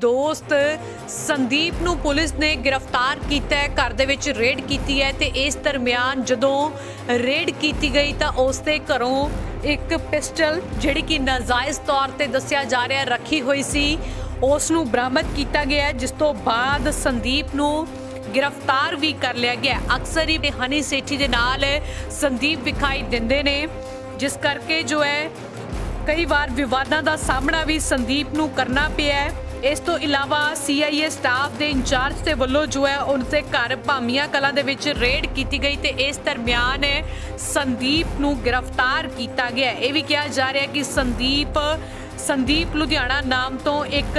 ਦੋਸਤ ਸੰਦੀਪ ਨੂੰ ਪੁਲਿਸ ਨੇ ਗ੍ਰਿਫਤਾਰ ਕੀਤਾ ਹੈ, ਘਰ ਦੇ ਵਿੱਚ ਰੇਡ ਕੀਤੀ ਹੈ ਤੇ ਇਸ ਦਰਮਿਆਨ ਜਦੋਂ ਰੇਡ ਕੀਤੀ ਗਈ ਤਾਂ ਉਸ ਦੇ ਘਰੋਂ ਇੱਕ ਪਿਸਟਲ ਜਿਹੜੀ ਕਿ ਨਾਜਾਇਜ਼ ਤੌਰ ਤੇ ਦੱਸਿਆ ਜਾ ਰਿਹਾ, ਰੱਖੀ ਹੋਈ ਸੀ। ਉਸ ਨੂੰ ਬਰਾਮਦ ਕੀਤਾ ਗਿਆ ਜਿਸ ਤੋਂ ਬਾਅਦ ਸੰਦੀਪ ਨੂੰ ਗ੍ਰਿਫਤਾਰ ਵੀ ਕਰ ਲਿਆ ਗਿਆ ਅਕਸਰ ਹੀ ਹਨੀ ਸੇਠੀ ਦੇ ਨਾਲ ਸੰਦੀਪ ਵਿਖਾਈ ਦਿੰਦੇ ਨੇ, ਜਿਸ ਕਰਕੇ ਜੋ ਹੈ ਕਈ ਵਾਰ ਵਿਵਾਦਾਂ ਦਾ ਸਾਹਮਣਾ ਵੀ ਸੰਦੀਪ ਨੂੰ ਕਰਨਾ ਪਿਆ ਹੈ। ਇਸ ਤੋਂ ਇਲਾਵਾ ਸੀਆਈਏ ਸਟਾਫ ਦੇ ਇੰਚਾਰਜ ਦੇ ਵੱਲੋਂ ਜੋ ਹੈ ਉਹਨਾਂ ਦੇ ਘਰ ਭਾਮੀਆਂ ਕਲਾਂ ਦੇ ਵਿੱਚ ਰੇਡ ਕੀਤੀ ਗਈ ਤੇ ਇਸ ਦਰਮਿਆਨ ਸੰਦੀਪ ਨੂੰ ਗ੍ਰਿਫਤਾਰ ਕੀਤਾ ਗਿਆ। ਇਹ ਵੀ ਕਿਹਾ ਜਾ ਰਿਹਾ ਕਿ ਸੰਦੀਪ ਸੰਦੀਪ ਲੁਧਿਆਣਾ ਨਾਮ ਤੋਂ ਇੱਕ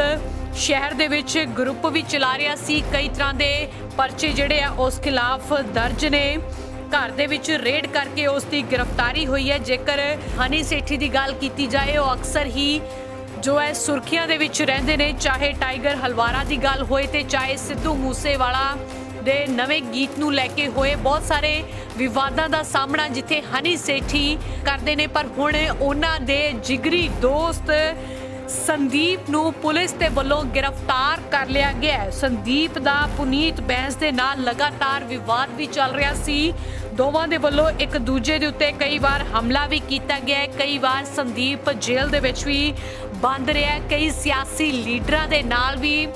ਸ਼ਹਿਰ ਦੇ ਵਿੱਚ ਗਰੁੱਪ ਵੀ ਚਲਾ ਰਿਹਾ ਸੀ। ਕਈ ਤਰ੍ਹਾਂ ਦੇ ਪਰਚੇ ਜਿਹੜੇ ਆ ਉਸ ਖਿਲਾਫ ਦਰਜ ਨੇ। ਘਰ ਦੇ ਵਿੱਚ ਰੇਡ ਕਰਕੇ ਉਸ ਦੀ ਗ੍ਰਿਫਤਾਰੀ ਹੋਈ ਹੈ। ਜੇਕਰ ਹਨੀ ਸੇਠੀ ਦੀ ਗੱਲ ਕੀਤੀ ਜਾਏ, ਉਹ ਅਕਸਰ ਹੀ ਜੋ ਹੈ ਸੁਰਖੀਆਂ ਦੇ ਵਿੱਚ ਰਹਿੰਦੇ ਨੇ, ਚਾਹੇ ਟਾਈਗਰ ਹਲਵਾਰਾ ਦੀ ਗੱਲ ਹੋਏ ਤੇ ਚਾਹੇ ਸਿੱਧੂ ਮੂਸੇਵਾਲਾ ਦੇ ਨਵੇਂ ਗੀਤ ਨੂੰ ਲੈ ਕੇ ਹੋਏ, ਬਹੁਤ ਸਾਰੇ ਵਿਵਾਦਾਂ ਦਾ ਸਾਹਮਣਾ ਜਿੱਥੇ ਹਨੀ ਸੇਠੀ ਕਰਦੇ ਨੇ, ਪਰ ਹੁਣ ਉਹਨਾਂ ਦੇ ਜਿਗਰੀ ਦੋਸਤ ਸੰਦੀਪ ਨੂੰ ਪੁਲਿਸ ਦੇ ਵੱਲੋਂ ਗ੍ਰਿਫਤਾਰ ਕਰ ਲਿਆ ਗਿਆ ਹੈ। ਸੰਦੀਪ ਦਾ ਪੁਨੀਤ ਬੈਂਸ ਦੇ ਨਾਲ ਲਗਾਤਾਰ ਵਿਵਾਦ ਵੀ ਚੱਲ ਰਿਹਾ ਸੀ। ਦੋਵਾਂ ਦੇ ਵੱਲੋਂ ਇੱਕ ਦੂਜੇ ਦੇ ਉੱਤੇ ਕਈ ਵਾਰ ਹਮਲਾ ਵੀ ਕੀਤਾ ਗਿਆ ਹੈ। ਕਈ ਵਾਰ ਸੰਦੀਪ ਜੇਲ੍ਹ ਦੇ ਵਿੱਚ ਵੀ ਬੰਦ ਰਿਹਾ ਕਈ ਸਿਆਸੀ ਲੀਡਰਾਂ ਦੇ ਨਾਲ ਵੀ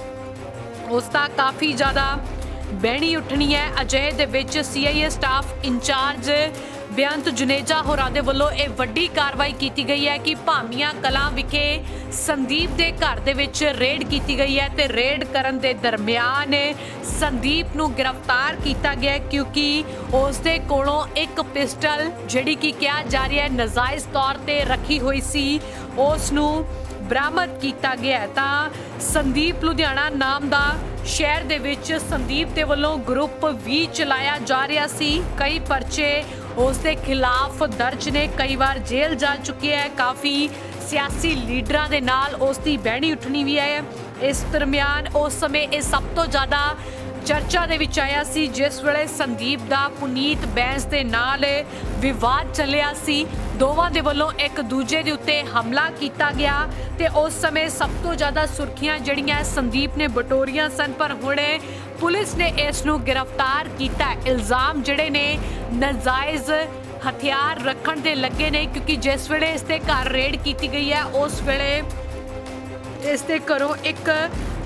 ਉਸ ਦਾ ਕਾਫੀ ਜ਼ਿਆਦਾ ਬਹਿਣੀ ਉੱਠਣੀ ਹੈ। ਅਜੇ ਦੇ ਵਿੱਚ CIA staff incharge Beant Juneja ਹੋਰਾਂ ਦੇ ਵੱਲੋਂ ਇਹ ਵੱਡੀ ਕਾਰਵਾਈ ਕੀਤੀ ਗਈ ਹੈ ਕਿ ਭਾਮੀਆਂ ਕਲਾਂ ਵਿਖੇ ਸੰਦੀਪ ਦੇ ਘਰ ਦੇ ਵਿੱਚ ਰੇਡ ਕੀਤੀ ਗਈ ਹੈ ਤੇ ਰੇਡ ਕਰਨ ਦੇ ਦਰਮਿਆਨ ਸੰਦੀਪ ਨੂੰ ਗ੍ਰਿਫਤਾਰ ਕੀਤਾ ਗਿਆ ਕਿਉਂਕਿ ਉਸ ਦੇ ਕੋਲੋਂ ਇੱਕ ਪਿਸਟਲ ਜਿਹੜੀ ਕਿ ਕਿਹਾ ਜਾ ਰਿਹਾ ਹੈ ਨਜਾਇਜ਼ ਤੌਰ ਤੇ ਰੱਖੀ ਹੋਈ ਸੀ, ਉਸ ਨੂੰ ਬਰਾਮਦ ਕੀਤਾ ਗਿਆ ਤਾਂ ਸੰਦੀਪ ਲੁਧਿਆਣਾ ਨਾਮ ਦਾ ਸ਼ਹਿਰ ਦੇ ਵਿੱਚ ਸੰਦੀਪ ਦੇ ਵੱਲੋਂ ਗਰੁੱਪ ਵੀ ਚਲਾਇਆ ਜਾ ਰਿਹਾ ਸੀ। ਕਈ ਪਰਚੇ ਉਸ ਦੇ ਖਿਲਾਫ ਦਰਜ ਨੇ ਕਈ ਵਾਰ ਜੇਲ੍ਹ ਜਾ ਚੁੱਕੀ ਹੈ। ਕਾਫੀ ਸਿਆਸੀ ਲੀਡਰਾਂ ਦੇ ਨਾਲ ਉਸ ਦੀ ਬਹਿਣੀ ਉੱਠਣੀ ਵੀ ਹੈ। ਇਸ ਦਰਮਿਆਨ ਉਸ ਸਮੇਂ ਇਹ ਸਭ ਤੋਂ ਜ਼ਿਆਦਾ ਚਰਚਾ ਦੇ ਵਿੱਚ ਆਇਆ ਸੀ, ਜਿਸ ਵੇਲੇ ਸੰਦੀਪ ਦਾ ਪੁਨੀਤ ਬੈਂਸ ਦੇ ਨਾਲ ਵਿਵਾਦ ਚੱਲਿਆ ਸੀ। ਦੋਵਾਂ ਦੇ ਵੱਲੋਂ ਇੱਕ ਦੂਜੇ ਦੇ ਉੱਤੇ ਹਮਲਾ ਕੀਤਾ ਗਿਆ ਤੇ ਉਸ ਸਮੇਂ ਸਭ ਤੋਂ ਜ਼ਿਆਦਾ ਸੁਰਖੀਆਂ ਜਿਹੜੀਆਂ ਸੰਦੀਪ ਨੇ ਬਟੋਰੀਆਂ ਸਨ, ਪਰ ਹੁਣ ਪੁਲਿਸ ਨੇ ਇਸ ਨੂੰ ਗ੍ਰਿਫਤਾਰ ਕੀਤਾ। ਇਲਜ਼ਾਮ ਜਿਹੜੇ ਨੇ ਨਜਾਇਜ਼ ਹਥਿਆਰ ਰੱਖਣ ਦੇ ਲੱਗੇ ਨੇ, ਕਿਉਂਕਿ ਜਿਸ ਵੇਲੇ ਇਸ ਤੇ ਘਰ ਰੇਡ ਕੀਤੀ ਗਈ ਹੈ, ਉਸ ਵੇਲੇ ਇਸ ਦੇ ਘਰੋਂ ਇੱਕ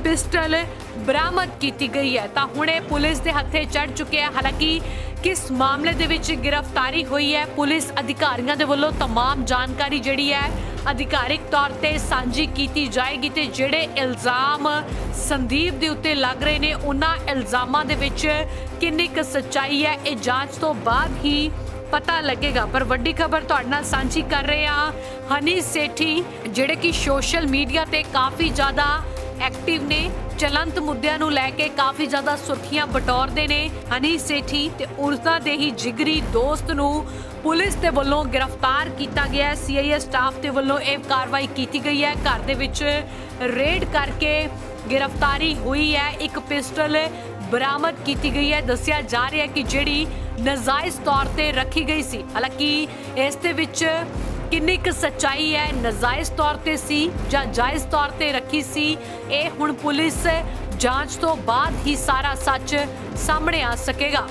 ਪਿਸਟਲ ਬਰਾਮਦ ਕੀਤੀ ਗਈ ਹੈ ਤਾਂ ਹੁਣੇ ਪੁਲਿਸ ਦੇ ਹੱਥੇ ਚੜ ਚੁੱਕਿਆ ਹੈ ਹਾਲਾਂਕਿ ਕਿਸ ਮਾਮਲੇ ਦੇ ਵਿੱਚ ਗ੍ਰਿਫਤਾਰੀ ਹੋਈ ਹੈ ਪੁਲਿਸ ਅਧਿਕਾਰੀਆਂ ਦੇ ਵੱਲੋਂ तमाम ਜਾਣਕਾਰੀ ਜਿਹੜੀ ਹੈ ਅਧਿਕਾਰਿਕ ਤੌਰ ਤੇ ਸਾਂਝੀ ਕੀਤੀ ਜਾਏਗੀ ਤੇ ਜਿਹੜੇ ਇਲਜ਼ਾਮ ਸੰਦੀਪ ਦੇ ਉੱਤੇ ਲੱਗ ਰਹੇ ਨੇ ਉਹਨਾਂ ਇਲਜ਼ਾਮਾਂ ਦੇ ਵਿੱਚ ਕਿੰਨੀ ਕੁ ਸੱਚਾਈ ਹੈ ਇਹ ਜਾਂਚ ਤੋਂ ਬਾਅਦ ਹੀ ਪਤਾ ਲੱਗੇਗਾ ਪਰ ਵੱਡੀ ਖਬਰ ਤੁਹਾਡੇ ਨਾਲ ਸਾਂਝੀ ਕਰ ਰਹੇ ਹਾਂ ਹਨੀ ਸੇਠੀ ਜਿਹੜੇ ਕਿ ਸੋਸ਼ਲ ਮੀਡੀਆ ਤੇ ਕਾਫੀ ਜ਼ਿਆਦਾ ਐਕਟਿਵ ਨੇ ਚਲੰਤ ਮੁੱਦਿਆਂ ਨੂੰ ਲੈ ਕੇ ਕਾਫੀ ਜ਼ਿਆਦਾ ਸੁਰਖੀਆਂ ਬਟੋਰਦੇ ਨੇ। ਹਨੀ ਸੇਠੀ ਤੇ ਉਸਦਾ ਦੇ ਹੀ ਜਿਗਰੀ ਦੋਸਤ ਨੂੰ ਪੁਲਿਸ ਦੇ ਵੱਲੋਂ ਗ੍ਰਿਫਤਾਰ ਕੀਤਾ ਗਿਆ ਹੈ। ਸੀਆਈਏ ਸਟਾਫ ਦੇ ਵੱਲੋਂ ਇਹ ਕਾਰਵਾਈ ਕੀਤੀ ਗਈ ਹੈ। ਘਰ ਦੇ ਵਿੱਚ ਰੇਡ ਕਰਕੇ ਗ੍ਰਿਫਤਾਰੀ ਹੋਈ ਹੈ। ਇੱਕ ਪਿਸਟਲ ਬਰਾਮਦ ਕੀਤੀ ਗਈ ਹੈ। ਦੱਸਿਆ ਜਾ ਰਿਹਾ ਹੈ ਕਿ ਜਿਹੜੀ ਨਜਾਇਜ਼ ਤੌਰ ਤੇ ਰੱਖੀ ਗਈ ਸੀ। ਹਾਲਾਂਕਿ ਇਸ ਦੇ ਵਿੱਚ ਕਿੰਨੀ ਕੁ ਸੱਚਾਈ ਹੈ? ਨਜਾਇਜ਼ ਤੌਰ ਤੇ ਸੀ ਜਾਂ ਜਾਇਜ਼ ਤੌਰ ਤੇ ਰੱਖੀ ਸੀ? ਇਹ ਹੁਣ ਪੁਲਿਸ ਜਾਂਚ ਤੋਂ ਬਾਅਦ ਹੀ ਸਾਰਾ ਸੱਚ ਸਾਹਮਣੇ ਆ ਸਕੇਗਾ।